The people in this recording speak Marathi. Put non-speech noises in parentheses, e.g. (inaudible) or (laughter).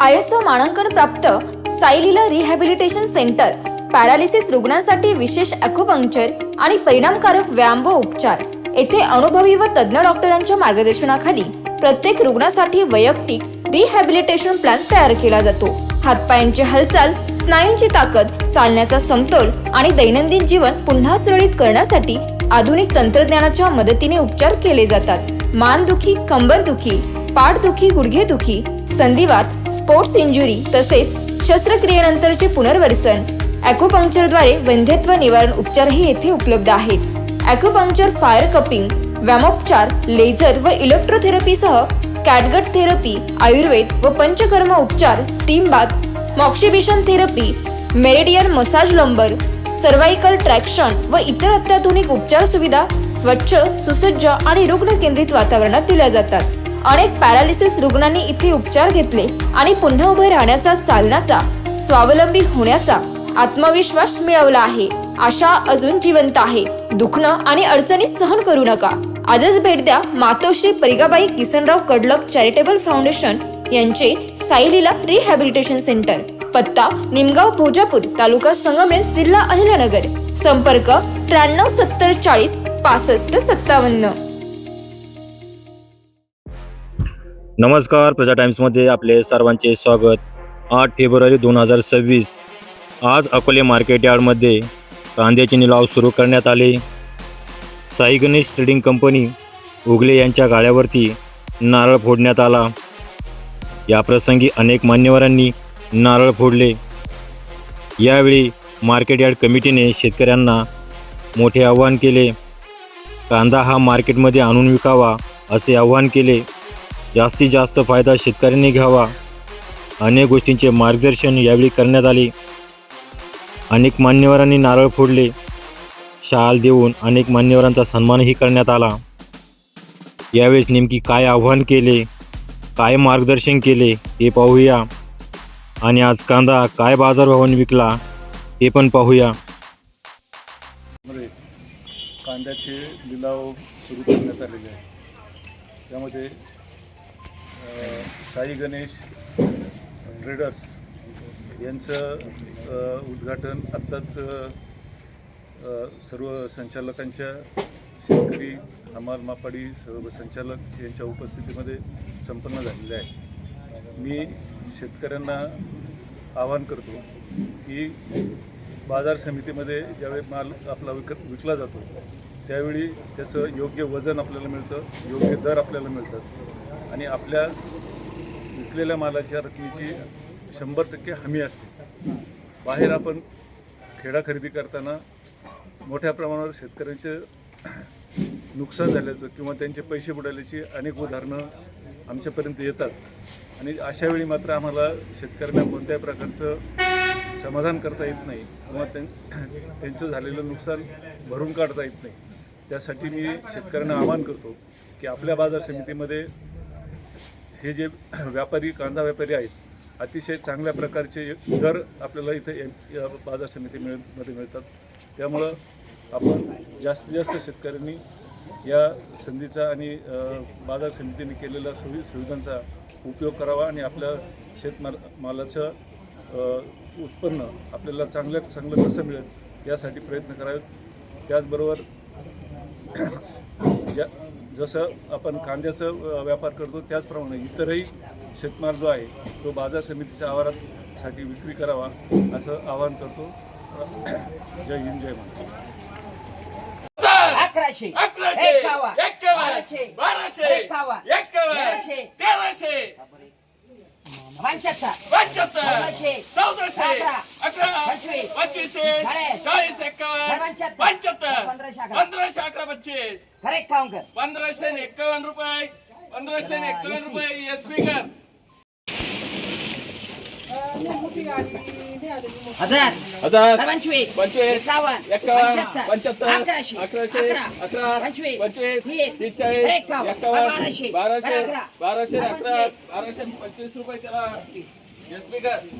आयएसओ मानांकन प्राप्त सायलीला रिहॅबिलिटेशन सेंटर पॅरालिसिस रुग्णांसाठी विशेष अॅक्युपंक्चर आणि परिणामकारक व्यायाम व उपचार. येथे अनुभवी व तज्ज्ञ डॉक्टरांच्या मार्गदर्शनाखाली प्रत्येक रुग्णासाठी वैयक्तिक रिहॅबिलिटेशन प्लॅन तयार केला जातो. हातपायांची हालचाल स्नायूंची ताकद चालण्याचा समतोल आणि दैनंदिन जीवन पुन्हा सुरळीत करण्यासाठी आधुनिक तंत्रज्ञानाच्या मदतीने उपचार केले जातात. मानदुखी कंबरदुखी पाठदुखी गुडघेदुखी संधिवात स्पोर्ट्स इंजुरी तसेच शस्त्रक्रियेनंतरचे पुनर्वसन. ॲक्युपंक्चरद्वारे वंध्यत्व निवारण उपचारही येथे उपलब्ध आहेत. ॲक्युपंक्चर फायर कपिंग व्यामोपचार लेझर व इलेक्ट्रोथेरपीसह कॅटगट थेरपी आयुर्वेद व पंचकर्म उपचार steam bath moxibustion therapy meridian massage lumbar cervical traction व इतर अत्याधुनिक उपचार सुविधा स्वच्छ सुसज्ज आणि रुग्ण केंद्रित वातावरणात दिल्या जातात. अनेक पॅरालिसिस रुग्णांनी इथे उपचार घेतले आणि पुन्हा उभे राहण्याचा चालण्याचा स्वावलंबी होण्याचा आत्मविश्वास मिळवला आहे. आशा अजून जिवंत आहे. दुखणं आणि अडचणी सहन करू नका. आजच भेट द्या मातोश्री परिगाबाई किसनराव कडलक चॅरिटेबल फाउंडेशन यांचे साईलीला रिहॅबिलिटेशन सेंटर पत्ता निमगाव भोजापूर तालुका संगमनेर जिल्हा अहिल्यानगर. संपर्क त्र्याण्णव सत्तर चाळीस पासष्ट सत्तावन्न. नमस्कार प्रजा टाइम्समध्ये आपले सर्वांचे स्वागत. आठ फेब्रुवारी दोन हजार सव्वीस. आज अकोले मार्केट यार्डमध्ये कांद्याचे निलाव सुरू करण्यात आले. साई गणेश ट्रेडिंग कंपनी उगले यांच्या गाळ्यावरती नारळ फोडण्यात आला. याप्रसंगी अनेक मान्यवरांनी नारळ फोडले. यावेळी मार्केट यार्ड कमिटीने शेतकऱ्यांना मोठे आवाहन केले. कांदा हा मार्केटमध्ये आणून विकावा असे आवाहन केले. जास्तीत जास्त फायदा शेतकऱ्यांनी घ्यावा. अनेक गोष्टींचे मार्गदर्शन यावेळी करण्यात आले. अनेक मान्यवरांनी नारळ फोडले. शाल देऊन अनेक मान्यवरांचा सन्मानही करण्यात आला. यावेळेस नेमकी काय आव्हान केले? काय मार्गदर्शन केले? ते पाहूया. आणि आज कांदा काय बाजारभावाने विकला? ते पण पाहूया. कांद्याचे लिलाव सुरू करण्यात आलेले आहे. त्यामध्ये साई गणेश ट्रेडर्स यांचं उद्घाटन आत्ताच सर्व संचालकांच्या शेतकरी हमाल मापाडी सर्व संचालक यांच्या उपस्थितीमध्ये संपन्न झालेले आहे. मी शेतकऱ्यांना आवाहन करतो की बाजार समितीमध्ये ज्यावेळी माल आपला विक विकला जातो त्यावेळी त्याचं योग्य वजन आपल्याला मिळतं योग्य दर आपल्याला मिळतात. आणि आपल्या विकलेल्या मालाच्या रकमेची शंभर टक्के हमी असते. बाहेर आपण खेडा खरेदी करताना मोठ्या प्रमाणावर शेतकऱ्यांचे नुकसान झाल्याचं किंवा त्यांचे पैसे बुडाल्याची अनेक उदाहरणं आमच्यापर्यंत येतात. आणि अशा वेळी मात्र आम्हाला शेतकऱ्यांना कोणत्याही प्रकारचं समाधान करता येत नाही किंवा त्यां त्यांचं झालेलं नुकसान भरून काढता येत नाही. त्यासाठी मी शेतकऱ्यांना आवाहन करतो की आपल्या बाजार समितीमध्ये हे जे (clears throat) व्यापारी कांदा व्यापारी आहेत अतिशय चांगल्या प्रकारचे दर आपल्याला इथे एम या बाजार समिती मिळमध्ये मिळतात. त्यामुळं आपण जास्तीत जास्त शेतकऱ्यांनी या संधीचा आणि बाजार समितीने केलेल्या सुवि सुविधांचा उपयोग करावा आणि आपल्या शेतमाल मालाचं उत्पन्न आपल्याला चांगल्यात चांगलं कसं मिळेल यासाठी प्रयत्न करावेत. त्याचबरोबर ज्या जसं आपण कांद्याचा व्यापार करतो त्याचप्रमाणे इतरही शेतमाल जो आहे तो बाजार समितीच्या आवारासाठी विक्री करावा असं आवाहन करतो. जय हिंद जय महाराष्ट्र. अकराशे. अकराशे बाराशे. तेराशे. पंच्याहत्तर. पंच्याहत्तर चौदाशे अकरा. पंचवीस पंचवीसशे चाळीस चाळीस एक्कावन्न पंच्याहत्तर. पंधराशे अकरा पंधराशे पच्चीस करेक्ट काउंट कर. पंधराशे एक्कावन्न रुपये. पंधराशे ने एक्कावन्न रुपये. एस कर हजार. हजार. पंचवीस. पंचवीस. एकावन्न. पंच्याहत्तर. अकराशे. अकराशे. अकरा. पंचवीस. पंचवीस. वीस तीस चाळीस एकावन्न. बाराशे. बाराशे. अकरा. बाराशे अकरा. पंचवीस बाराशे पंचवीस रुपये त्याला. एस कर